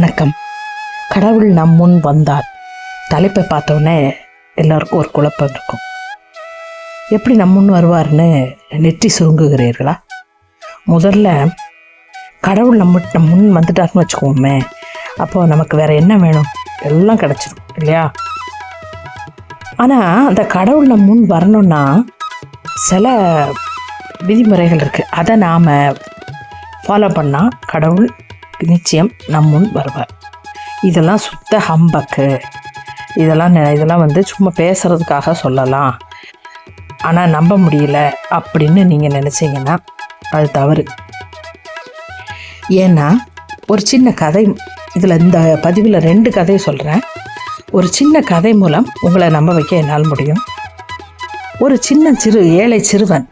வணக்கம். கடவுள் நம் முன் வந்தார். தலைப்பை பார்த்தோன்னே எல்லாருக்கும் ஒரு குழப்பம் இருக்கும். எப்படி நம் முன் வருவார்னு நெற்றி சுருங்குகிறீர்களா? முதல்ல கடவுள் நம்ம நம் முன் வந்துட்டார்னு வச்சுக்கோமே அப்போ நமக்கு வேற என்ன வேணும்? எல்லாம் கிடச்சிடும் இல்லையா? ஆனால் அந்த கடவுள் நம் முன் வரணும்னா சில விதிமுறைகள் இருக்குது அதை நாம் ஃபாலோ பண்ணால் கடவுள் நிச்சயம் நம் முன் வருவார். இதெல்லாம் சுத்த ஹம்பக்கு. இதெல்லாம் நெ- இதெல்லாம் வந்து சும்மா பேசுகிறதுக்காக சொல்லலாம். ஆனால் நம்ப முடியல அப்படின்னு நீங்கள் நினச்சிங்கன்னா அது தவறு. ஏன்னா ஒரு சின்ன கதை இதில் இந்த பதிவில் ரெண்டு கதையை சொல்கிறேன் ஒரு சின்ன கதை மூலம் உங்களை நம்ப வைக்க என்னால் முடியும். ஒரு சின்ன சிறு ஏழை சிறுவன்.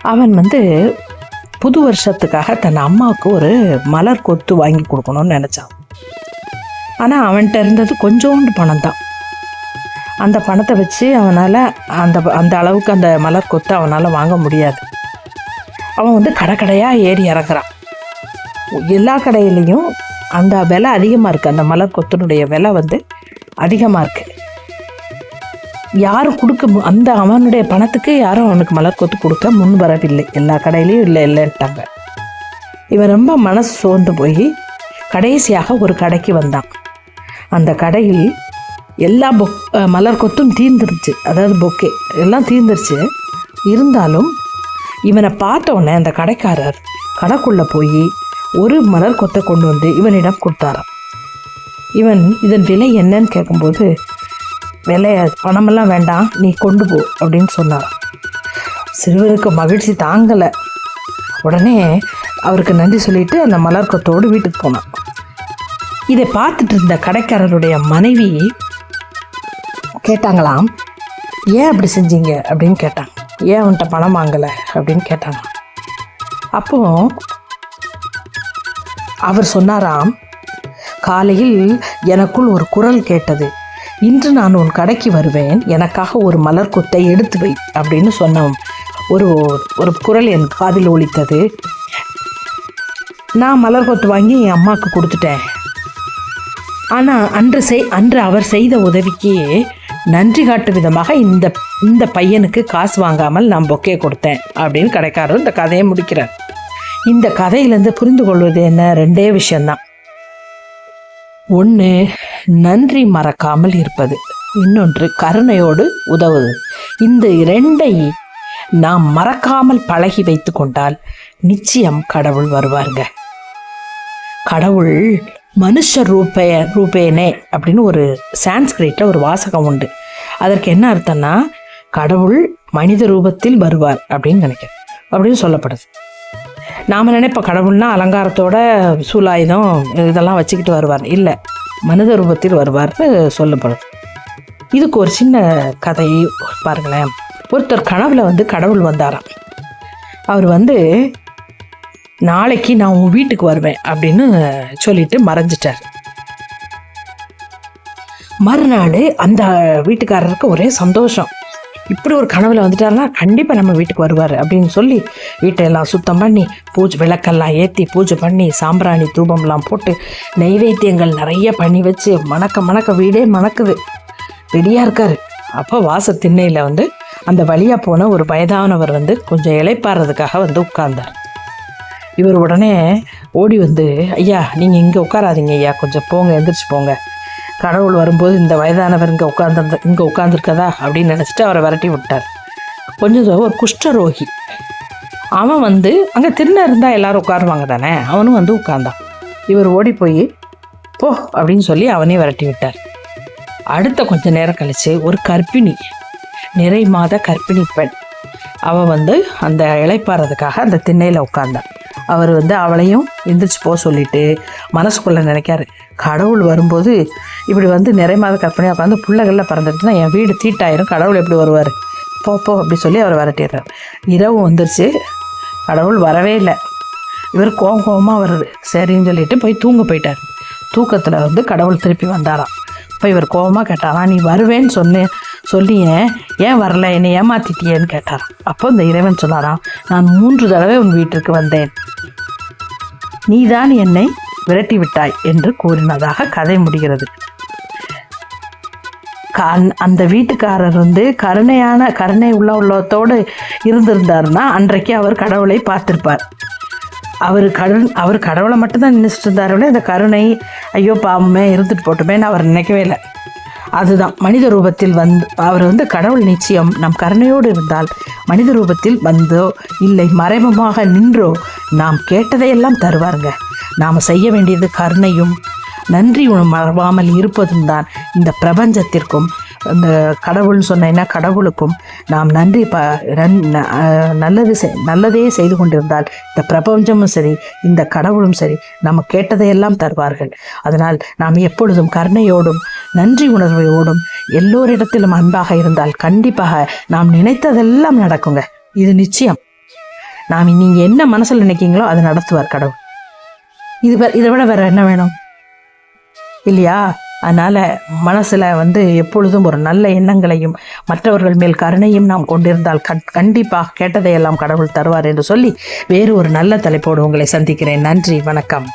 அவன் வந்து புது வருஷத்துக்காக தன் அம்மாவுக்கு ஒரு மலர் கொத்து வாங்கி கொடுக்கணும்னு நினச்சான். ஆனால் அவன்கிட்ட இருந்தது கொஞ்சோண்டு பணம் தான் அந்த பணத்தை வச்சு அவனால் அந்த அந்த அளவுக்கு அந்த மலர் கொத்து அவனால் வாங்க முடியாது. அவன் வந்து கடை கடையாக ஏறி இறங்குறான். எல்லா கடையிலையும் அந்த விலை அதிகமாக இருக்குது அந்த மலர் கொத்தினுடைய விலை வந்து அதிகமாக இருக்குது யாரும் கொடுக்க மு- அந்த அவனுடைய பணத்துக்கு யாரும் அவனுக்கு மலர் கொத்து கொடுக்க முன் வரவில்லை. எல்லா கடையிலையும் இல்லை இல்லைன்ட்டாங்க. இவன் ரொம்ப மனசு சோர்ந்து போய் கடைசியாக ஒரு கடைக்கு வந்தான். அந்த கடையில் எல்லா பொக் மலர் கொத்தும் தீர்ந்துருச்சு. அதாவது பொக்கே எல்லாம் தீர்ந்துருச்சு. இருந்தாலும் இவனை பார்த்த உடனே அந்த கடைக்காரர் கடைக்குள்ளே போய் ஒரு மலர் கொத்தை கொண்டு வந்து இவனிடம் கொடுத்தாராம். இவன் இதன் விலை என்னன்னு கேட்கும்போது விலை பணமெல்லாம் வேண்டாம் நீ கொண்டு போ அப்படின்னு சொன்னார் சிறுவருக்கு மகிழ்ச்சி தாங்கலை. உடனே அவருக்கு நன்றி சொல்லிட்டு அந்த மலர்க்கத்தோடு வீட்டுக்கு போனான். இதை பார்த்துட்டு இருந்த கடைக்காரருடைய மனைவி கேட்டாங்களாம் ஏன் அப்படி செஞ்சீங்க? அப்படின்னு கேட்டாங்க ஏன் அவன்கிட்ட பணம் வாங்கலை? அப்படின்னு கேட்டாங்க அப்போ அவர் சொன்னாராம் காலையில் எனக்குள் ஒரு குரல் கேட்டது. இன்று நான் உன் கடைக்கு வருவேன். எனக்காக ஒரு மலர் கொத்தை எடுத்து வை அப்படின்னு சொன்ன ஒரு ஒரு குரல் என் காதில் ஒலித்தது. நான் மலர் கொத்து வாங்கி என் அம்மாவுக்கு கொடுத்துட்டேன். ஆனால் அன்று செய் அன்று அவர் செய்த உதவிக்கு நன்றி காட்டும் விதமாக இந்த இந்த பையனுக்கு காசு வாங்காமல் நான் பொக்கே கொடுத்தேன் அப்படின்னு கடைக்காரர் இந்த கதையை முடிக்கிறார். இந்த கதையிலேருந்து புரிந்து கொள்வது என்ன? ரெண்டே விஷயந்தான் ஒன்று நன்றி மறக்காமல் இருப்பது. இன்னொன்று கருணையோடு உதவுது இந்த இரண்டை நாம் மறக்காமல் பழகி வைத்து கொண்டால் நிச்சயம் கடவுள் வருவாருங்க. கடவுள் மனுஷ ரூபே ரூபேனே அப்படின்னு ஒரு சான்ஸ்கிரிட்டில் ஒரு வாசகம் உண்டு. அதற்கு என்ன அர்த்தம்னா கடவுள் மனித ரூபத்தில் வருவார் அப்படின்னு நினைக்கிறேன். அப்படின்னு சொல்லப்படுது. நாம் நினைப்ப கடவுள்னா அலங்காரத்தோட சூலாயுதம் இதெல்லாம் வச்சுக்கிட்டு வருவார். இல்லை. மனித ரூபத்தில் வருவார்னு சொல்லப்படுது இதுக்கு ஒரு சின்ன கதை பாருங்களேன். ஒருத்தர் கனவுல வந்து கடவுள் வந்தாராம். அவர் வந்து நாளைக்கு நான் உன் வீட்டுக்கு வருவேன் அப்படின்னு சொல்லிட்டு மறைஞ்சிட்டார். மறுநாள் அந்த வீட்டுக்காரருக்கு ஒரே சந்தோஷம். இப்படி ஒரு கனவில் வந்துட்டாருன்னா கண்டிப்பாக நம்ம வீட்டுக்கு வருவார் அப்படின்னு சொல்லி வீட்டையெல்லாம் சுத்தம் பண்ணி பூஜை விளக்கெல்லாம் ஏற்றி பூஜை பண்ணி சாம்பிராணி தூபம்லாம் போட்டு நைவேத்தியங்கள் நிறைய பண்ணி வச்சு மணக்க மணக்க வீடே மணக்குது. ரெடியாக இருக்காரு. அப்போ வாச திண்ணையில் வந்து அந்த வழியாக போன ஒரு வயதானவர் வந்து கொஞ்சம் இளைப்பாறதுக்காக வந்து உட்கார்ந்தார். இவர் உடனே ஓடி வந்து ஐயா நீங்கள் இங்கே உட்காராதீங்க ஐயா கொஞ்சம் போங்க எந்திரிச்சு போங்க. கடவுள் வரும்போது இந்த வயதானவர் இங்கே உட்காந்துருந்த இங்கே உட்காந்துருக்கதா அப்படின்னு நினச்சிட்டு அவரை விரட்டி விட்டார். கொஞ்சம் தூரம் ஒரு குஷ்டரோகி. அவன் வந்து அங்கே திருநா இருந்தால் எல்லோரும் உட்காருவாங்க தானே? அவனும் வந்து உட்கார்ந்தான். இவர் ஓடி போய் போ அப்படின்னு சொல்லி அவனே விரட்டி விட்டார். அடுத்த கொஞ்ச நேரம் கழித்து ஒரு கர்ப்பிணி நிறை மாத கர்ப்பிணி பெண். அவள் வந்து அந்த இழைப்பாறதுக்காக அந்த திண்ணையில் உட்கார்ந்தான் அவர் வந்து அவளையும் எந்திரிச்சு போக சொல்லிட்டு மனசுக்குள்ளே நினைக்காரு. கடவுள் வரும்போது இப்படி வந்து நிறைய மாத கற்பனையாக உட்காந்து பிள்ளைகளில் பறந்துட்டுனா என் வீடு தீட்டாயிரும் கடவுள் எப்படி வருவார்? போ போ அப்படி சொல்லி அவர் விரட்டிடுறார். இரவு வந்துருச்சு. கடவுள் வரவே இல்லை. இவர் கோவம் கோவமாக வருது சரின்னு சொல்லிட்டு போய் தூங்க போயிட்டார். தூக்கத்தில் வந்து கடவுள் திருப்பி வந்தாராம். இப்போ இவர் கோவமாக கேட்டாராம் நீ வருவேன்னு சொன்னேன் சொல்லியே. ஏன் வரல? என்னை ஏமாத்திட்டியேன்னு கேட்டாராம். அப்போ இந்த இறைவன் சொன்னாராம் நான் மூன்று தடவை உன் வீட்டிற்கு வந்தேன். நீதான் என்னை விரட்டி விட்டாய் என்று கூறினதாக கதை முடிகிறது. கண் அந்த வீட்டுக்காரர் வந்து கருணையான கருணை உள்ள உள்ளத்தோடு இருந்திருந்தாருன்னா அன்றைக்கு அவர் கடவுளை பார்த்திருப்பார். அவர் கடல் அவர் கடவுளை மட்டும்தான் நினைச்சிட்டு இருந்தாரு. இந்த கருணை ஐயோ பாவமே இருந்துட்டு போட்டுமேன்னு அவர் நினைக்கவே இல்லை. அதுதான். மனித ரூபத்தில் வந்து அவர் வந்து கடவுள் நிச்சயம். நம் கருணையோடு இருந்தால் மனித ரூபத்தில் வந்தோ இல்லை மறைமுகமாக நின்றோ நாம் கேட்டதையெல்லாம் தருவாருங்க. நாம் செய்ய வேண்டியது கருணையும் நன்றி உணவு மறவாமல் இருப்பதும் தான் இந்த பிரபஞ்சத்திற்கும் இந்த கடவுள்னு சொன்னேன்னா கடவுளுக்கும் நாம் நன்றி ப நல்லது செய் நல்லதே செய்து கொண்டிருந்தால் இந்த பிரபஞ்சமும் சரி இந்த கடவுளும் சரி நம்ம கேட்டதையெல்லாம் தருவார்கள். அதனால் நாம் எப்பொழுதும் கருணையோடும் நன்றி உணர்வையோடும் எல்லோரிடத்திலும் அன்பாக இருந்தால் கண்டிப்பாக நாம் நினைத்ததெல்லாம் நடக்குங்க. இது நிச்சயம். நாம் நீங்கள் என்ன மனசில் நினைக்கிறீங்களோ அதை நடத்துவார் கடவுள். இது இதை விட வேற என்ன வேணும்? இல்லையா? அதனால் மனசில் வந்து எப்பொழுதும் ஒரு நல்ல எண்ணங்களையும் மற்றவர்கள் மேல் கருணையும் நாம் கொண்டிருந்தால் கண் கண்டிப்பாக கேட்டதையெல்லாம் கடவுள் தருவார் என்று சொல்லி வேறு ஒரு நல்ல தலைப்போடு உங்களை சந்திக்கிறேன். நன்றி வணக்கம்.